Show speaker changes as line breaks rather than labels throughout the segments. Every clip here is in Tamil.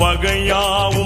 பகையாவும்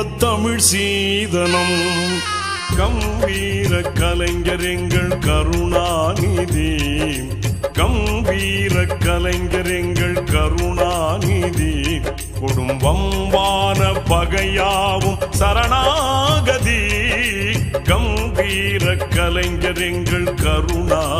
மொழியின்ப தமிழ் சீதனம். கம்பீர கலைஞர் எங்கள் கருணாநிதி. கம்பீர கலைஞர் எங்கள் கருணாநிதி. குடும்பம்பான பகையாவும் சரணாகதி. கம்பீர கலைஞர் எங்கள் கருணா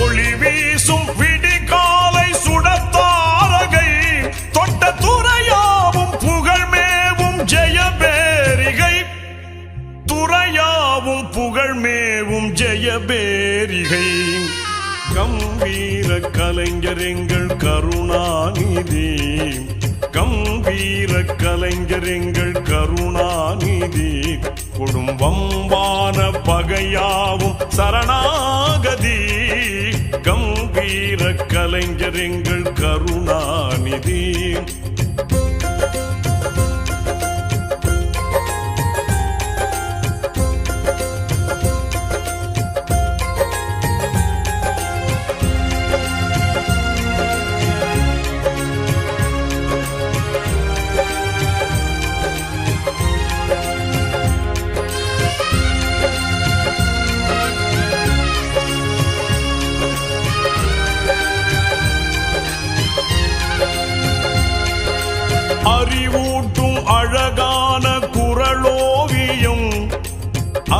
ஒளி வீசும் விடிகாலை சுடத்தாரகை தொட்ட துறையாவும் புகழ்மேவும் ஜெயபேரிகை துறையாவும் புகழ்மேவும் ஜெயபேரிகை கம்பீர கலைஞர் எங்கள் கருணாநிதி. கம்பீர கலைஞர் எங்கள் கருணாநிதி. குடும்பம் வான பகையாவும் சரணாகதி. கம்பீர கலைஞர் எங்கள் கருணாநிதி.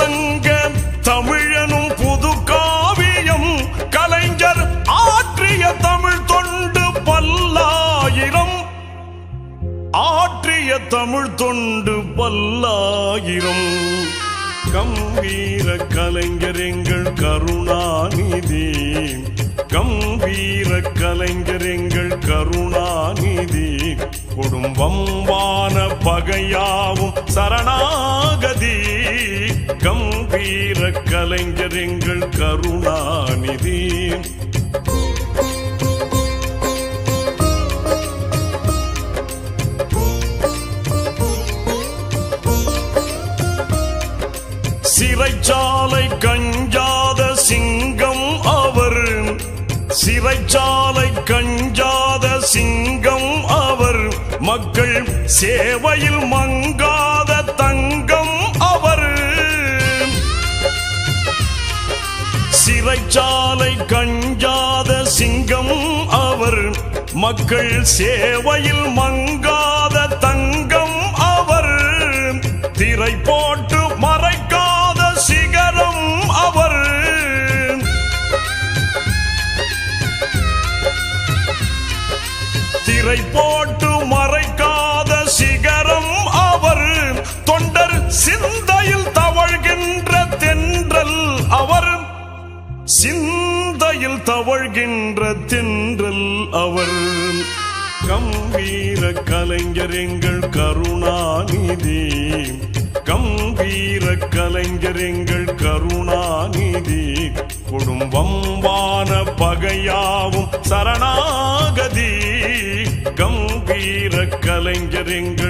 சங்க தமிழனும் புது காவியம் கலைஞர் ஆற்றிய தமிழ் தொண்டு பல்லாயிரம். ஆற்றிய தமிழ் தொண்டு பல்லாயிரம். கம்பீர கலைஞர் எங்கள் கருணாநிதி. கம்பீர கலைஞர் எங்கள் கருணாநிதி. குடும்பம் வான பகையாவும் சரணாகதி. கம்பீர கலைஞர் எங்கள் கருணாநிதி. சிறைச்சாலை கஞ்சாத சிங்கம் அவர். சிறைச்சாலை கஞ்சாத சிங்கம் அவர். மக்கள் சேவையில் மங்காத தங்க கஞ்சாத சிங்கம் அவர் மக்கள் சேவையில் மங்காத தங்கம் அவர். திரை போட்டு மறைக்காத சிகரம் அவர். திரை போ சிந்தையில் தவழ்கின்ற தென்றல் அவர். கம்பீர கலைஞர் எங்கள் கருணாநிதி. கம்பீர கலைஞர் எங்கள் கருணாநிதி. குடும்பம் வான பகையாவும் சரணாகதி. கம்பீர கலைஞர் எங்கள்